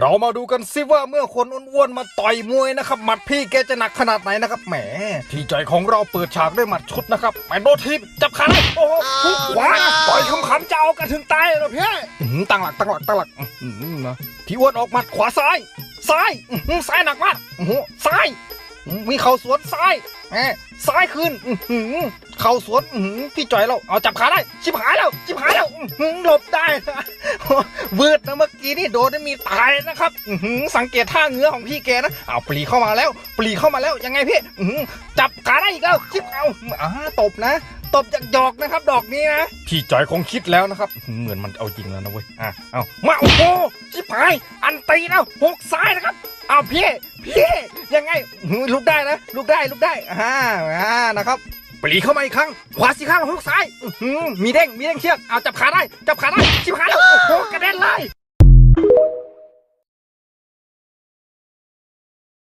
เรามาดูกันซิว่าเมื่อคนอ้วนๆมาต่อยมวยนะครับหมัดพี่แกจะหนักขนาดไหนนะครับแหมที่ใจของเราเปิดฉากด้วยหมัดชุดนะครับไปโดทีบจับขาเลยโอ้โหหุกขวาต่อยคำขำจะเอากันถึงตายเลยพี่อื้อหือตั้งหลักตั้งหลักตั้งหลักอื้อหือนะพี่อ้วนออกหมัดขวาซ้าย ซ้ายอื้อหือซ้ายหนักมากอื้อหือซ้าย มีเข่าสวนซ้ายแหมซ้ายคืนอื้อหือเข่าสวนอื้อหือพี่จ่อยเราเอาจับขาได้ชิบหายแล้วชิบหายแล้วอื้อหือหลบได้ วืดนะเมื่อกี้นี่โดนมีตายนะครับอืสังเกตท่าเงื้อของพี่แกนะเอาปลีเข้ามาแล้ว ปลีเข้ามาแล้วยังไงพี่อืจับขาได้อีกแล้วชิบเอาอ่าตบนะ ตบจากหยอกนะครับ ดอกนี้นะพี่จอยคงคิดแล้วนะครับ เหมือนมันเอาจริงแล้วนะเว้ยอะเอามาโอ้โหชิบหายอันตีแล้วหกซ้ายนะครับเอาพี่พี่ยังไงลุกได้นะลุกได้ลุกได้อ่าอ่านะครับปรีเข้ามาอีกครั้ง ขวาสี่ข้างหุกซ้ายมีเด้ง มีเด้งเชือก เอาจับขาได้ จับขาได้ ชิบหายแล้วโอ้โห